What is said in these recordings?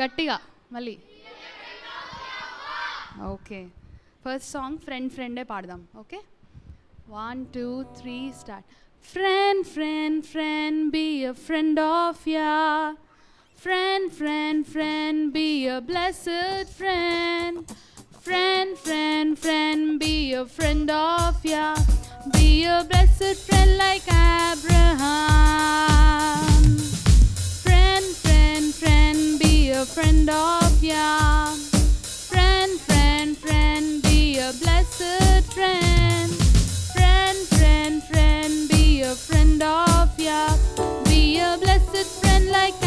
గట్టిగా మళ్ళీ okay first song friend ఫ్రెండే పాడదాం okay one two three start friend friend friend be a friend of Yah friend friend friend be a blessed friend friend friend friend be a friend of Yah be a blessed friend like Abraham a friend of ya. Friend, friend, friend, be a blessed friend. Friend, friend, friend, be a friend of ya. Be a blessed friend like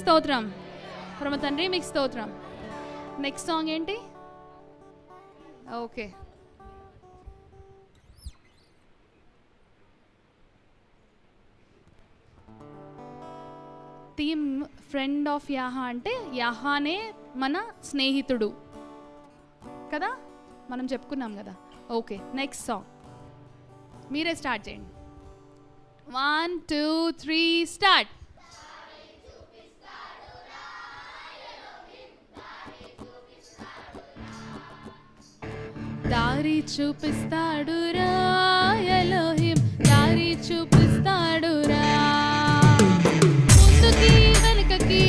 స్తోత్రం. పరమ తండ్రి మీకు స్తోత్రం. Next song ఏంటి? Okay theme friend of Yah అంటే యాహానే మన స్నేహితుడు. కదా? మనం చెప్పుకున్నాం కదా. ఓకే నెక్స్ట్ సాంగ్ మీరే స్టార్ట్ చేయండి. వన్ టూ త్రీ స్టార్ట్ దారి చూపిస్తాడు రాయలోహిం దారి చూపిస్తాడు రా. ముందుకి వెనుకకి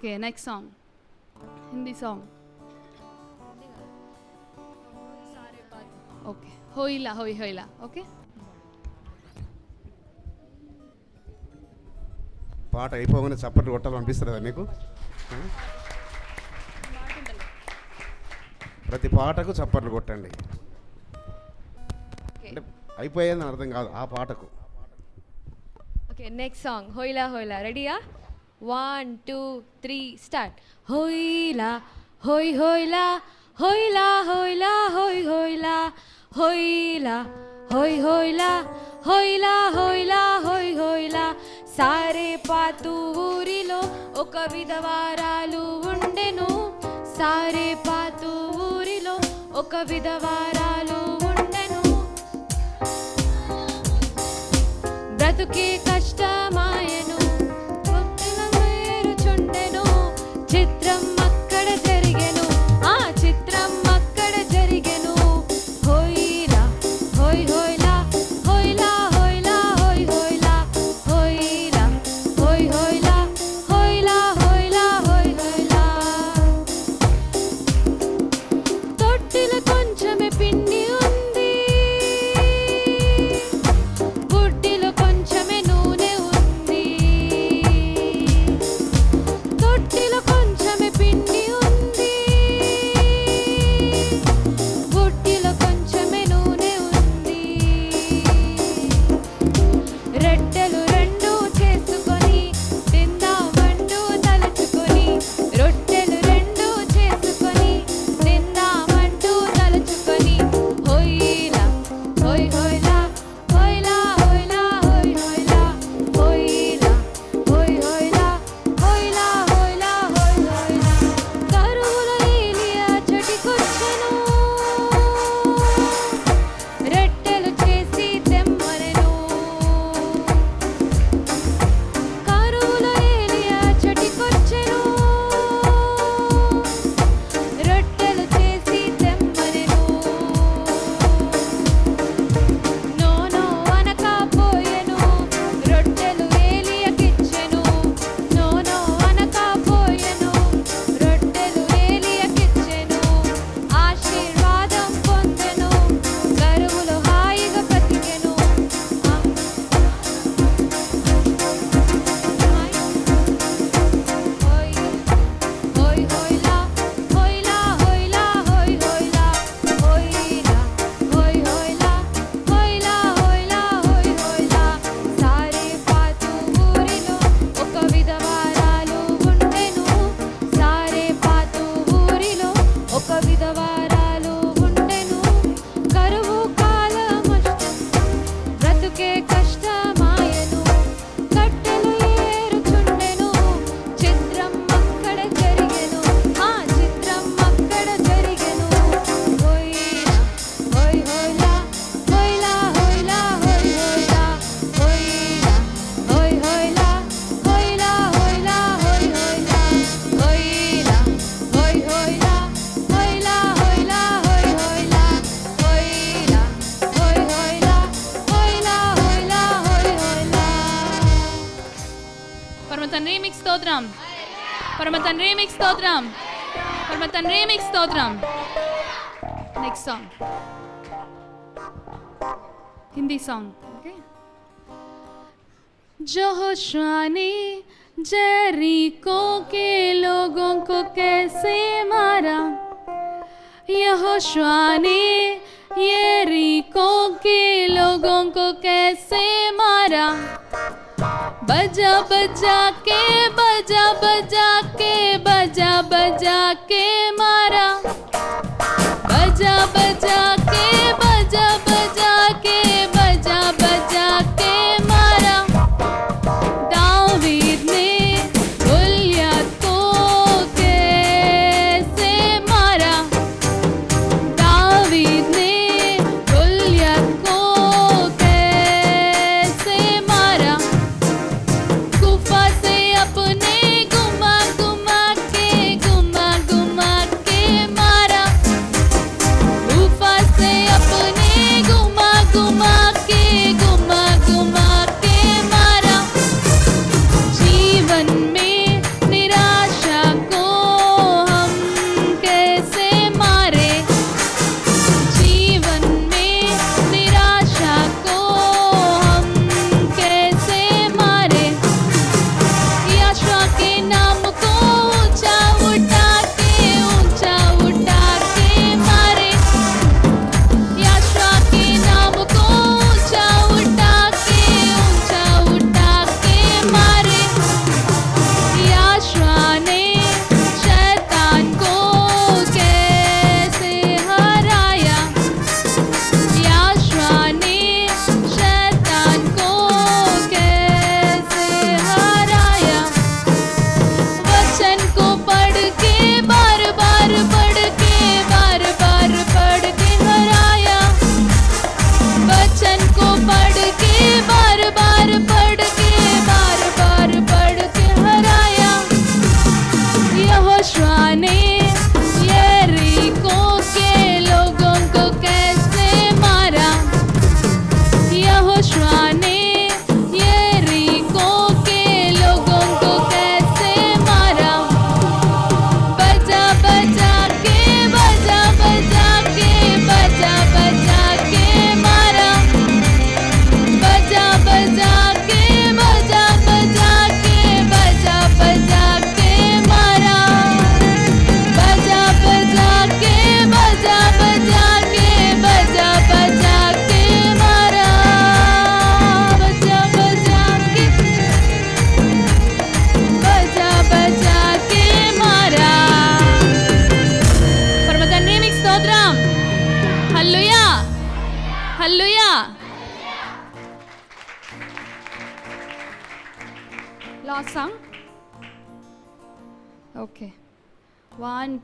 okay next song Hindi song okay హోయిలా హోయ్ హోయిలా ఓకే పాట అయిపోగానే చప్పట్లు కొట్టాలి కొట్టాలనిపిస్తుందా మీకు? ప్రతి పాటకు చప్పట్లు కొట్టండి. అంటే అయిపోయేదని అర్థం కాదు ఆ పాటకు. ఓకే నెక్స్ట్ సాంగ్ హోయిలా హోయిలా రెడీయా వన్ టూ త్రీ స్టార్ట్ హోయిలా హోయ్ హోయిలా హోయిలా హోయిలా హోయ్ హోయిలా హోయిలా హోయ్ హోయిలా హోయిలా హోయిలా హోయ్ హోయిలా సారే పాతు ఊరిలో ఒక విధవారాలు ఉండెను. సారే పాతు ఊరిలో ఒక విధవారాలు ఉండెను. బ్రతుకే కష్టమా స్తోత్రం పరమ తండ్రి మీకు స్తోత్రం పరమ తండ్రి మీకు స్తోత్రం next song Hindi song okay जोहोशाने जरीको के लोगों को कैसे मारा यहोशुआ ने ये रीको के लोगों को कैसे मारा बजा बजा के बजा बजा के बजा बजा के मारा। बजा बजा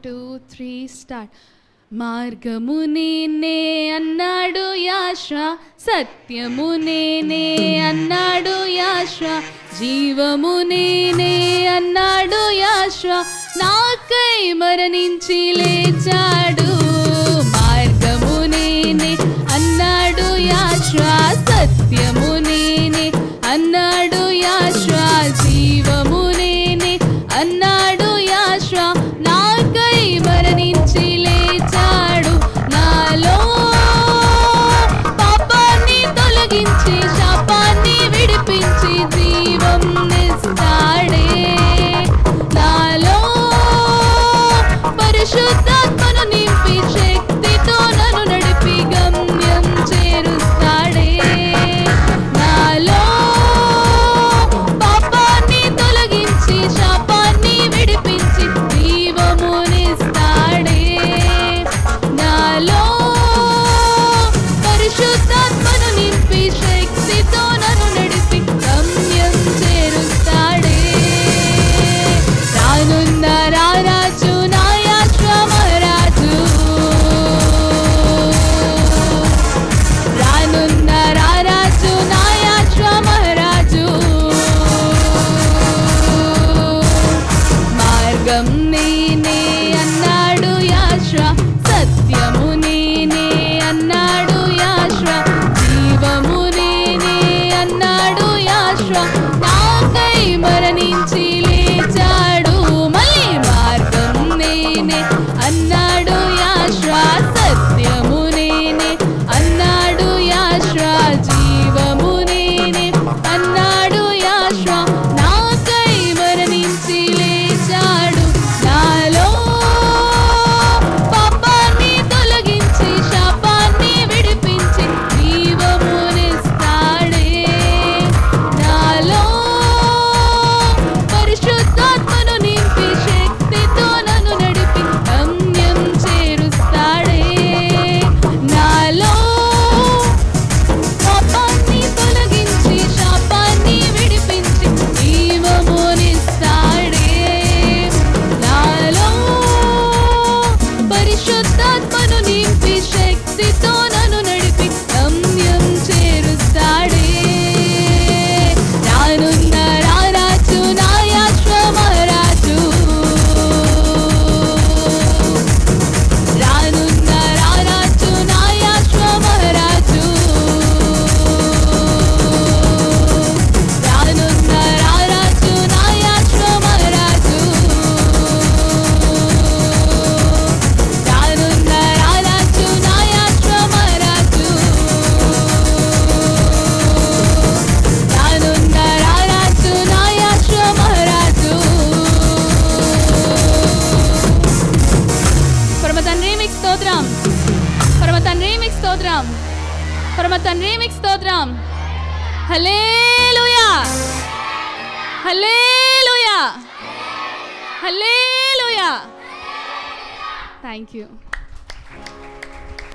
టూ త్రీ స్టార్ట్. మార్గము నేనే అన్నాడు యాశ సత్యము నేనే అన్నాడు యాశ జీవము నేనే అన్నాడు యాశ నాకై మరణించి లేచాడు. మార్గము నేనే అన్నాడు యాశ సత్యము